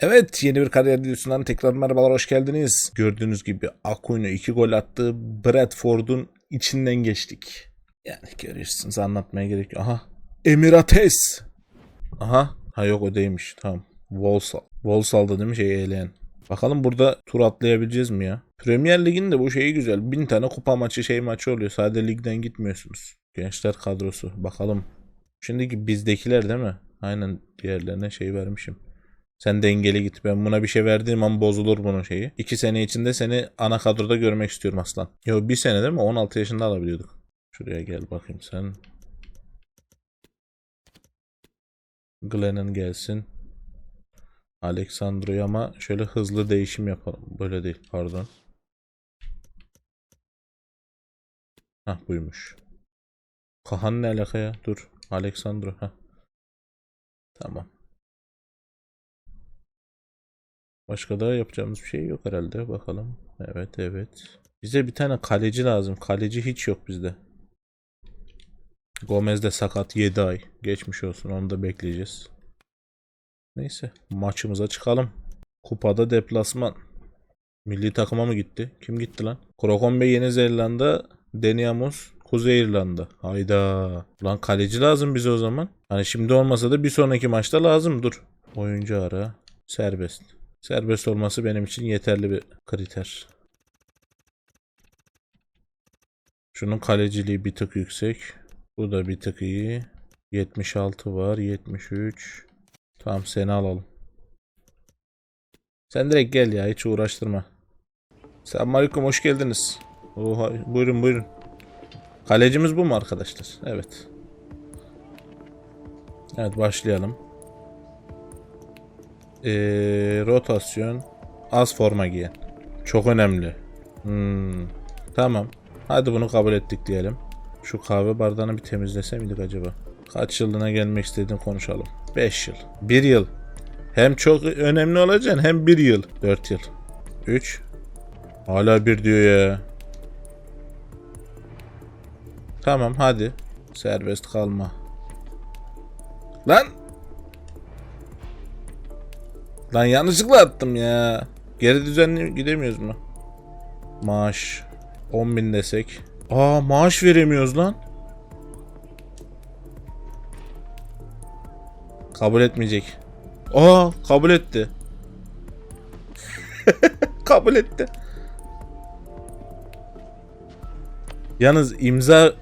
Evet yeni bir kariyer videosundan tekrar merhabalar hoş geldiniz. Gördüğünüz gibi Akuyunu 2 gol attı. Bradford'un içinden geçtik. Yani görürsünüz anlatmaya gerek yok. Aha. Emirates. Aha. Ha yok o değilmiş. Tamam. Volsal. Volsal'da değil mi şey eğleyen. Bakalım burada tur atlayabileceğiz mi ya? Premier Lig'in de bu şeyi güzel. Bin tane kupa maçı şey maçı oluyor. Sadece ligden gitmiyorsunuz. Gençler kadrosu. Bakalım. Şimdiki bizdekiler değil mi? Aynen diğerlerine şey vermişim. Sen dengeli git. Ben buna bir şey verdiğim an bozulur bunun şeyi. İki sene içinde seni ana kadroda görmek istiyorum aslan. Yo bir sene değil mi? 16 yaşında alabiliyorduk. Şuraya gel bakayım sen. Glenn'in gelsin. Alexandro'yu ama şöyle hızlı değişim yapalım. Böyle değil pardon. Hah buymuş. Kahan ne alaka ya? Dur. Alexandro. Hah. Tamam. Başka da yapacağımız bir şey yok herhalde. Bakalım. Evet evet. Bize bir tane kaleci lazım. Kaleci hiç yok bizde. Gomez de sakat 7 ay. Geçmiş olsun. Onu da bekleyeceğiz. Neyse. Maçımıza çıkalım. Kupada deplasman. Milli takıma mı gitti? Kim gitti lan? Krokombe Yeni Zelanda. Deniamus Kuzey İrlanda. Hayda. Lan kaleci lazım bize o zaman. Hani şimdi olmasa da bir sonraki maçta lazım. Dur. Oyuncu ara. Serbest. Serbest olması benim için yeterli bir kriter. Şunun kaleciliği bir tık yüksek. Bu da bir tık iyi. 76 var. 73. Tamam seni alalım. Sen direkt gel ya hiç uğraştırma. Selamünaleyküm hoş geldiniz. Oha, buyurun buyurun. Kalecimiz bu mu arkadaşlar? Evet. Evet başlayalım. Ee, rotasyon. Az forma giyen. Çok önemli. Hmm, Tamam. Hadi bunu kabul ettik diyelim. Şu kahve bardağını bir temizlese miydik acaba? Kaç yıllığına gelmek istediğini konuşalım. 5 yıl. 1 yıl. Hem çok önemli olacaksın hem 1 yıl. 4 yıl. 3. Hala 1 diyor ya. Tamam hadi. Serbest kalma. Lan! Lan yanlışlıkla attım ya. Geri düzenli gidemiyoruz mu? Maaş 10.000 desek. Aa maaş veremiyoruz lan. Kabul etmeyecek. Aa kabul etti. kabul etti. Yalnız imza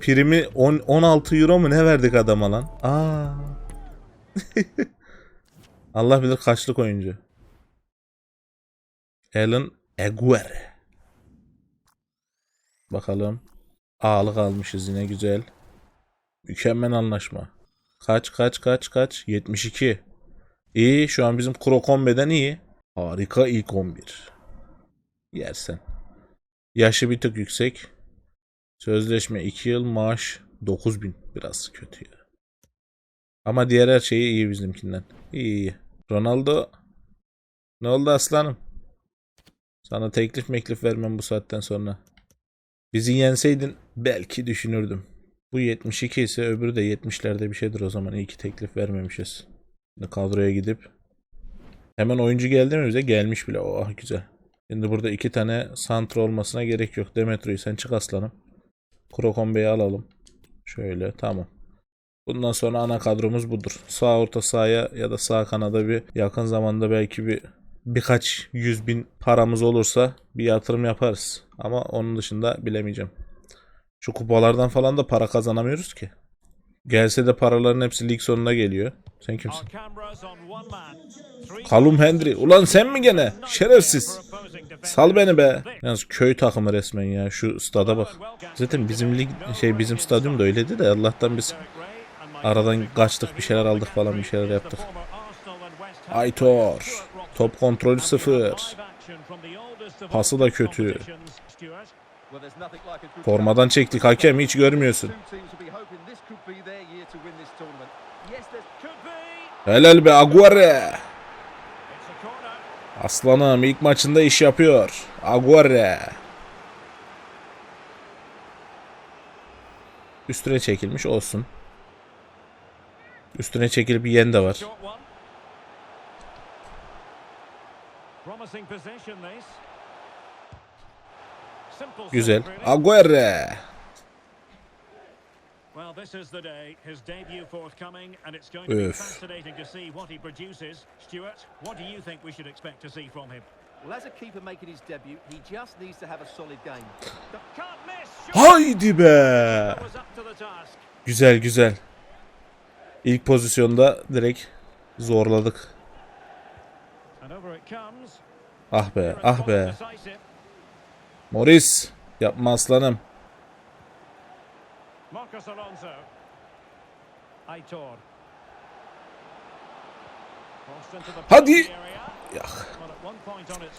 primi 10, 16 euro mu ne verdik adama lan? Aa. Allah bilir kaçlık oyuncu. Alan Aguirre. Bakalım. Ağlık almışız yine güzel. Mükemmel anlaşma. Kaç kaç kaç kaç? 72. İyi şu an bizim Krokombe'den iyi. Harika ilk 11. Yersen. Yaşı bir tık yüksek. Sözleşme 2 yıl maaş 9000. Biraz kötü ya. Ama diğer her şeyi iyi bizimkinden. İyi iyi. Ronaldo ne oldu aslanım? Sana teklif meklif vermem bu saatten sonra. Bizi yenseydin belki düşünürdüm. Bu 72 ise öbürü de 70'lerde bir şeydir o zaman. İyi ki teklif vermemişiz. Şimdi kadroya gidip hemen oyuncu geldi mi bize? Gelmiş bile. Oh güzel. Şimdi burada iki tane santra olmasına gerek yok. Demetro'yu sen çık aslanım. Krokombe'yi alalım. Şöyle tamam. Bundan sonra ana kadromuz budur. Sağ orta sahaya ya da sağ kanada bir yakın zamanda belki bir birkaç yüz bin paramız olursa bir yatırım yaparız. Ama onun dışında bilemeyeceğim. Şu kupalardan falan da para kazanamıyoruz ki. Gelse de paraların hepsi lig sonuna geliyor. Sen kimsin? Kalum Hendry. Ulan sen mi gene? Şerefsiz. Sal beni be. Yalnız köy takımı resmen ya. Şu stada bak. Zaten bizim lig şey bizim stadyum da öyleydi de Allah'tan biz aradan kaçtık bir şeyler aldık falan bir şeyler yaptık. Aytor. Top kontrolü sıfır. Pası da kötü. Formadan çektik hakem hiç görmüyorsun. Helal be Aguirre. Aslanım ilk maçında iş yapıyor. Aguirre. Üstüne çekilmiş olsun. Üstüne çekilip yiyen de var. Promising possession this. To be Öf. fascinating to see what he produces. Stuart, what do you think we should expect to see from him? Well, as a keeper making his debut, he just needs to have a solid game. Can't miss. Shot Haydi be. Güzel güzel. İlk pozisyonda direkt zorladık. Ah be ah be. Morris yapma aslanım. Marcos Alonso. Aitor. Hadi. Ya. Well, at one point on its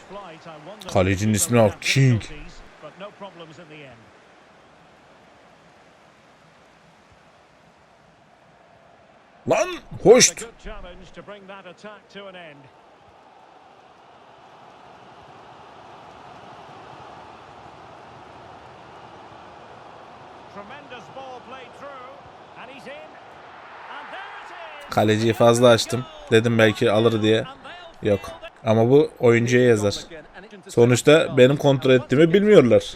Kaleciyi fazla açtım. Dedim belki alır diye. Yok. Ama bu oyuncuya yazar. Sonuçta benim kontrol ettiğimi bilmiyorlar.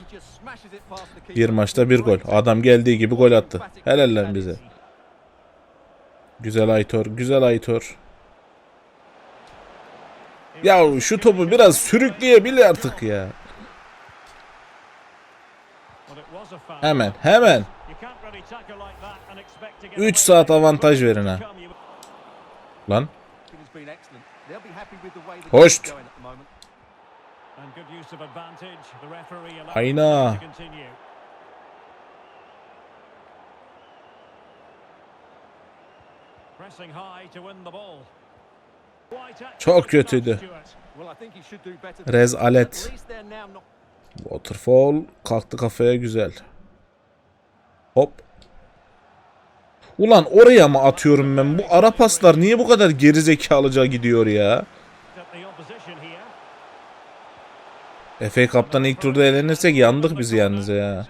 Bir maçta bir gol. Adam geldiği gibi gol attı. Helal lan bize. Güzel Aytor, güzel Aytor. Ya şu topu biraz sürükleyebil artık ya. To get 3 away saat avantaj verin ha. Lan. Hoş. Ayna. Çok kötüydü. Rezalet. Waterfall kalktı kafaya güzel. Hop. Ulan oraya mı atıyorum ben? Bu ara paslar niye bu kadar gerizekalıca gidiyor ya? FA Cup'tan ilk turda elenirsek yandık biz yalnız ya.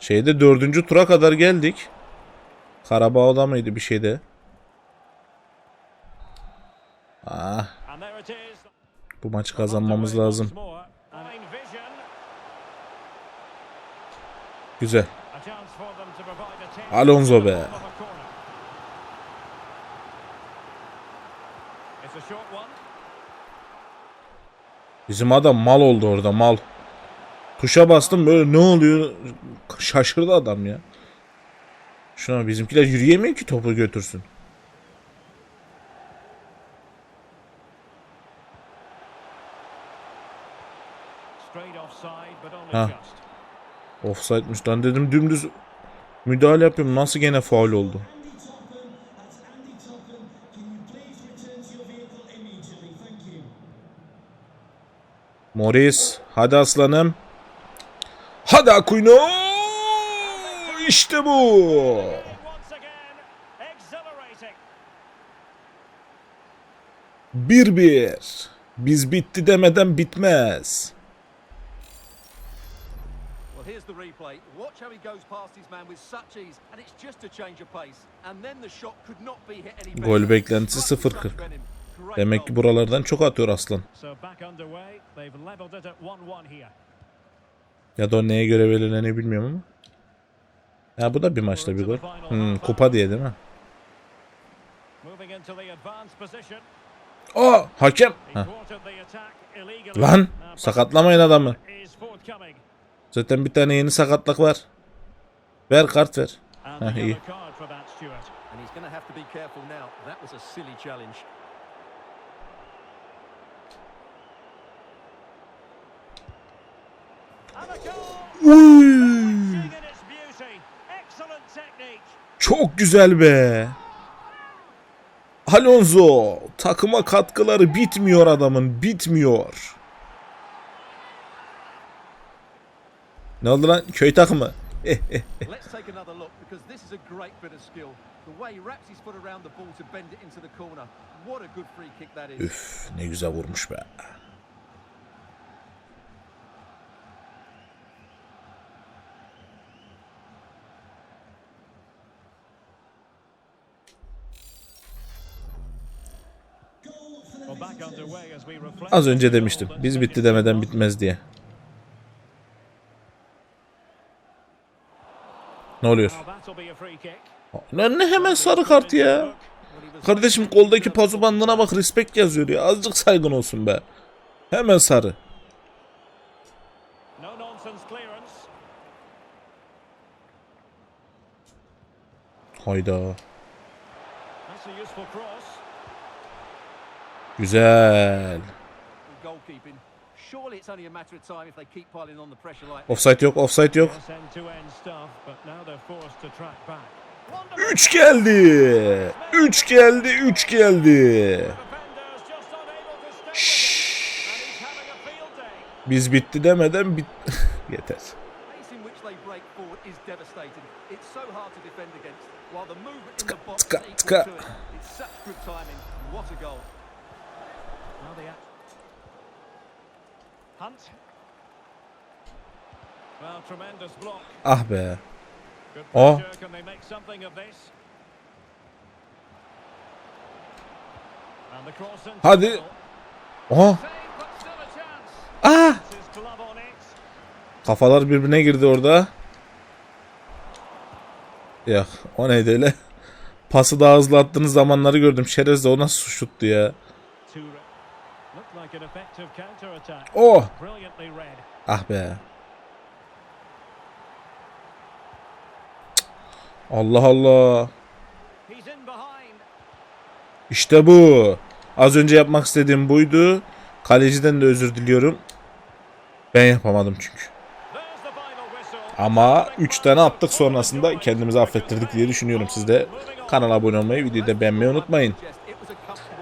Şeyde dördüncü tura kadar geldik. Karabağ'da mıydı bir şeyde? Ah, And there it is. Bu maçı kazanmamız lazım. Güzel. Alonso be. Bizim adam mal oldu orada mal. Tuşa bastım böyle ne oluyor? Şaşırdı adam ya. Şuna bizimkiler yürüyemiyor ki topu götürsün. Ha. Offside'miş lan dedim dümdüz müdahale yapıyorum. Nasıl gene faul oldu? Morris. Hadi aslanım. Hadi Aquino. İşte bu. Exhilarating. 1-1. Biz bitti demeden bitmez. Here's the replay. Watch how he goes past his man with such ease, and it's just a change of pace. And then the shot could not be hit any better. Gol beklentisi Such a 0.40. touch, Benim. Great Demek ki buralardan çok atıyor aslan. So back underway. They've levelled it at 1-1 here. Ya da o neye göre belirlenir bilmiyorum ama. Ya bu da bir maçta bir gol. Hmm, kupa diye değil mi? Aa hakem. He Heh. Lan sakatlamayın adamı. Zaten bir tane yeni sakatlık var. Ver kart ver. The iyi. Çok güzel be. Alonso takıma katkıları bitmiyor adamın bitmiyor. Ne oldu lan? Köy takımı. Üf ne güzel vurmuş be. Az önce demiştim. Biz bitti demeden bitmez diye. Ne oluyor? Lan ne hemen sarı kart ya. Kardeşim koldaki pazu bandına bak respect yazıyor ya. Azıcık saygın olsun be. Hemen sarı. Hayda. Güzel. Goalkeeping. Surely it's only a matter of time if they keep piling on the pressure like Offside yok, offside yok. Yes, end to end stuff, but now they're forced to track back. Wonderful 3 geldi. 3 geldi, 3 geldi. day. Biz bitti demeden bit... Yeter. pace in which the cross into Hadi. goal. Aha. Save, but still a chance. Ah. Kafalar birbirine girdi orada. Ya o neydi öyle? Pası daha hızlı attığınız zamanları gördüm. Şerez o nasıl şuttu ya. Oh. Ah be. Allah Allah. İşte bu. Az önce yapmak istediğim buydu. Kaleciden de özür diliyorum. Ben yapamadım çünkü. Ama 3 tane attık sonrasında kendimizi affettirdik diye düşünüyorum. Siz de kanala abone olmayı, videoyu da beğenmeyi unutmayın.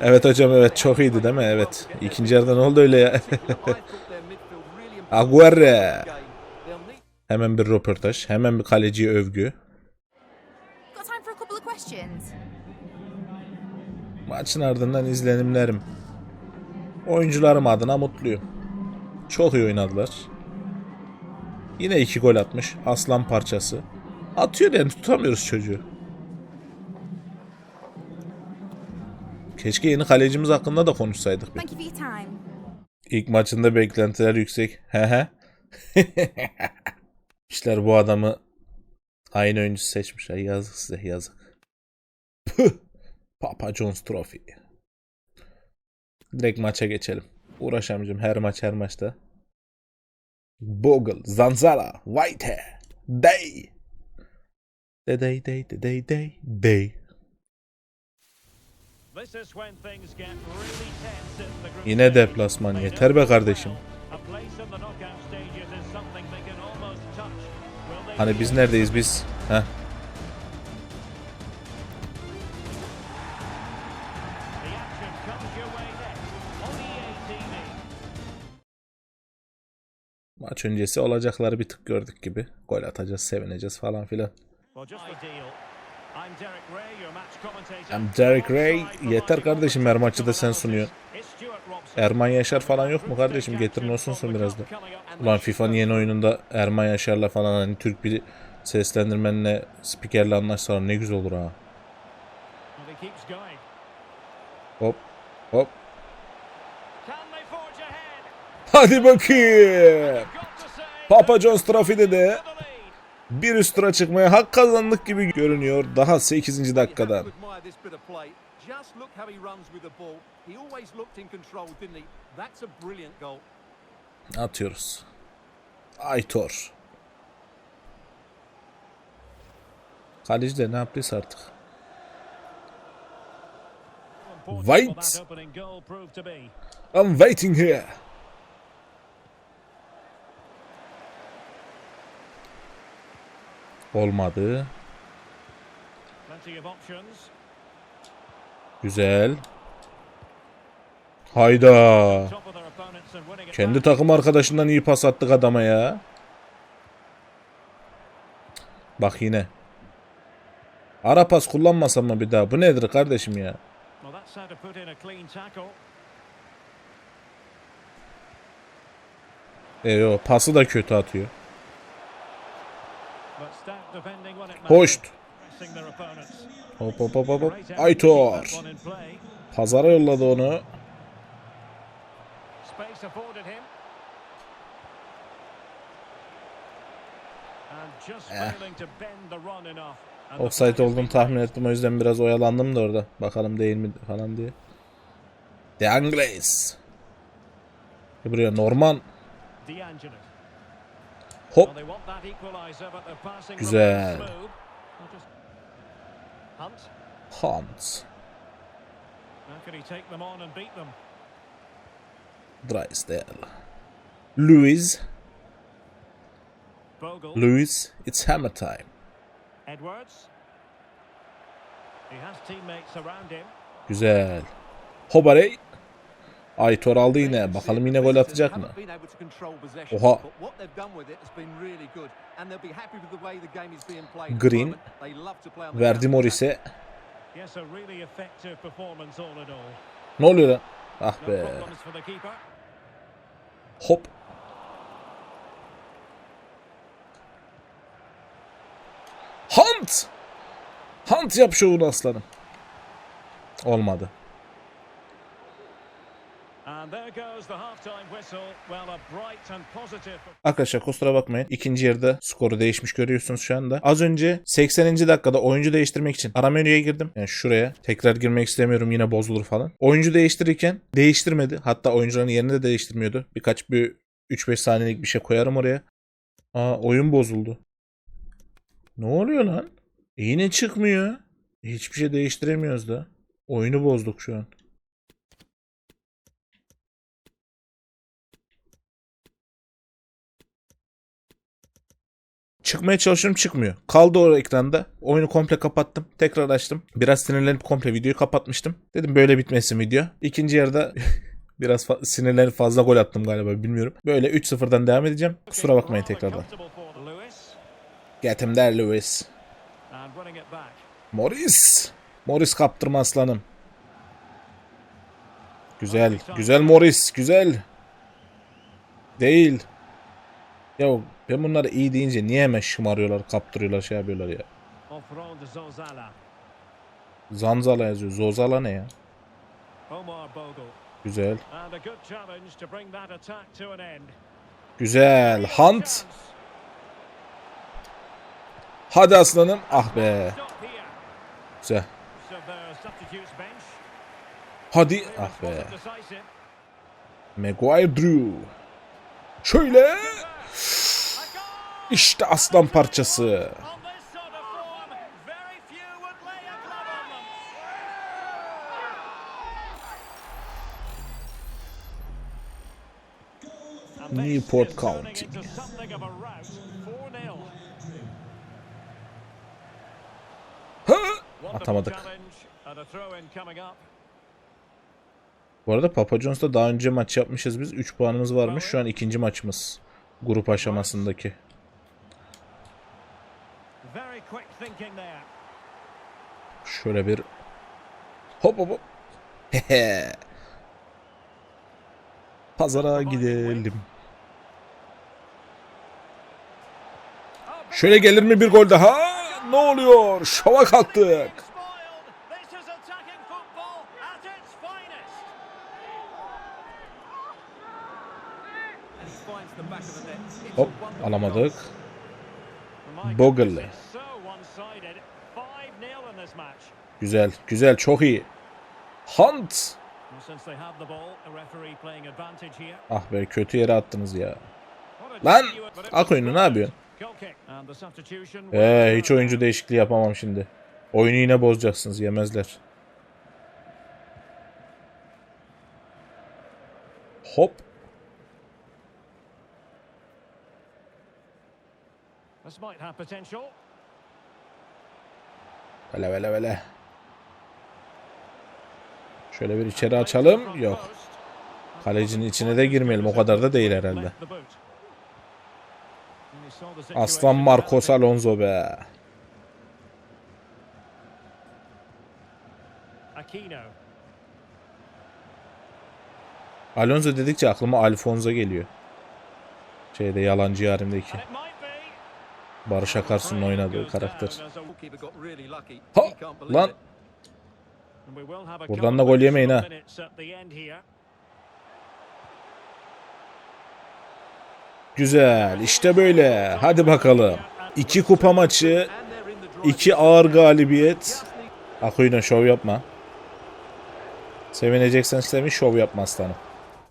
Evet hocam evet çok iyiydi değil mi? Evet. İkinci yarıda ne oldu öyle ya? Aguero. Hemen bir röportaj. Hemen bir kaleciye övgü. Maçın ardından izlenimlerim. Oyuncularım adına mutluyum. Çok iyi oynadılar. Yine iki gol atmış. Aslan parçası. Atıyor yani tutamıyoruz çocuğu. Keşke yeni kalecimiz hakkında da konuşsaydık. bir. İlk maçında beklentiler yüksek. He he. İşler bu adamı aynı oyuncusu seçmişler. Yazık size yazık. Papa John's Trophy. Direkt maça geçelim. Uğraşamayacağım her maç her maçta. Bogle, Zanzala, White, Day. Day, day, day, day, day, day. Yine deplasman, yeter be kardeşim. Hani biz neredeyiz biz? Heh. TV. Maç öncesi olacakları bir tık gördük gibi. Gol atacağız, sevineceğiz falan filan. I'm Derek Ray, Yeter kardeşim, her maçı da sen Robson. Erman Yaşar falan yok mu kardeşim? Getirin olsun biraz da. Ulan FIFA'nın yeni oyununda Erman Yaşar'la falan hani Türk bir seslendirmenle spikerle anlaşsalar ne güzel olur ha. Hop hop. Hadi bakayım. Papa John's Trophy'de de for the lead. Bir üst tura çıkmaya hak kazandık gibi görünüyor. Daha 8. You have dakikadan. to admire this bit of play. Just look how he runs with the ball. He always looked in control, didn't he? That's a brilliant goal. Atıyoruz. Aytor. Kaleci de ne yaptıysa artık. Be. I'm waiting here. Olmadı. Güzel. Hayda. Kendi takım arkadaşından iyi pas attık adama ya. Bak yine. Ara pas kullanmasam mı bir daha? Bu nedir kardeşim ya? E yo, pası da kötü atıyor. Hoşt. Hop hop hop hop. Aytor. Pazara yolladı onu. Eh. Offside olduğunu tahmin ettim o yüzden biraz oyalandım da orada. Bakalım değil mi falan diye. De Angles. E Buraya Norman. Passing Güzel. Hunt. Drysdale. Bogle. Lewis. It's hammer time. Edwards. He has teammates around him. Güzel. Hobarey. Aitor aldı yine. Bakalım yine gol atacak mı? Oha. Green. Verdi. Morris'e. Ne oluyor lan? Ah be. Hop. Hunt! Hunt yap şovunu aslanım. Olmadı. And there goes the half-time whistle. Well, a bright and positive Arkadaşlar kusura bakmayın. İkinci yarıda skoru değişmiş görüyorsunuz şu anda. Az önce 80. dakikada oyuncu değiştirmek için ara menüye girdim. Yani şuraya. Tekrar girmek istemiyorum yine bozulur falan. Oyuncu değiştirirken değiştirmedi. Hatta oyuncuların yerini de değiştirmiyordu. Birkaç bir 3-5 saniyelik bir şey koyarım oraya. Aa oyun bozuldu. Ne oluyor lan? E yine çıkmıyor. Hiçbir şey değiştiremiyoruz da. Oyunu bozduk şu an. Çıkmaya çalışıyorum çıkmıyor. Kaldı o ekranda. Oyunu komple kapattım. Tekrar açtım. Biraz sinirlenip komple videoyu kapatmıştım. Dedim böyle bitmesin video. İkinci yarıda biraz fa- sinirlenip fazla gol attım galiba bilmiyorum. Böyle 3-0'dan devam edeceğim. Kusura bakmayın tekrardan. Get him there Lewis. Morris. Morris kaptırma aslanım. Güzel. Güzel Morris. Güzel. Değil. Ya ben bunları iyi deyince niye hemen şımarıyorlar, kaptırıyorlar, şey yapıyorlar ya. Zanzala yazıyor. Zozala ne ya? Güzel. Güzel. Hunt. Hadi aslanım. Ah be. Güzel. Bench. Hadi. Ah be. Maguire Drew. Şöyle. İşte aslan parçası. Newport County. into something of a rout. 4-0. Wonderful Atamadık. Bu arada Papa John's'ta daha önce maç yapmışız biz. 3 puanımız varmış. Şu an ikinci maçımız. Grup aşamasındaki. Şöyle bir hop hop hop. Hehe. Pazara gidelim. Şöyle gelir mi bir gol daha? Ne oluyor? Şova kalktık. Spoiled. This is Güzel, güzel, çok iyi. Hunt. Ah be kötü yere attınız ya. Lan ak oyunu ne yapıyorsun? Ee, hiç oyuncu değişikliği yapamam şimdi. Oyunu yine bozacaksınız yemezler. Hop. This might have potential. Vele vele vele. Şöyle bir içeri açalım. Yok. Kalecinin içine de girmeyelim. O kadar da değil herhalde. Aslan Marcos Alonso be. Alonso dedikçe aklıma Alfonso geliyor. Şeyde yalancı yarimdeki. Barış Akarsu'nun oynadığı karakter. Ha, lan. Buradan da gol yemeyin ha. Güzel. işte böyle. Hadi bakalım. İki kupa maçı. İki ağır galibiyet. Akuyla şov yapma. Sevineceksen sevin şov yapma aslanım.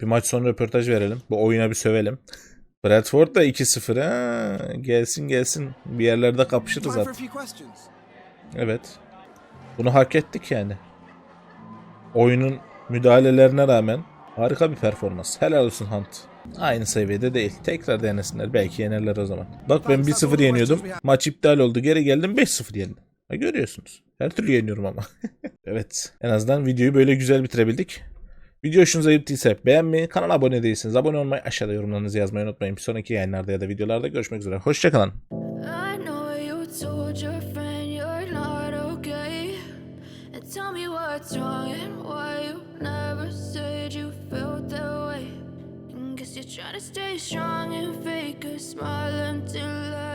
Bir maç sonu röportaj verelim. Bu oyuna bir sövelim. Bradford da 2-0 ha. Gelsin gelsin. Bir yerlerde kapışırız Time for a zaten. few questions. Evet. Bunu hak ettik yani. Oyunun müdahalelerine rağmen harika bir performans. Helal olsun Hunt. Aynı seviyede değil. Tekrar denesinler. Belki yenerler o zaman. Bak ben 1-0 yeniyordum. Maç iptal oldu. Geri geldim 5-0 yendim. Ha, görüyorsunuz. Her türlü yeniyorum ama. evet. En azından videoyu böyle güzel bitirebildik. Video hoşunuza gittiyse beğenmeyi, kanala abone değilseniz abone olmayı, aşağıda yorumlarınızı yazmayı unutmayın. Bir sonraki yayınlarda ya da videolarda görüşmek üzere. Hoşçakalın. Tell me what's wrong and you're trying to stay strong and fake a smile until I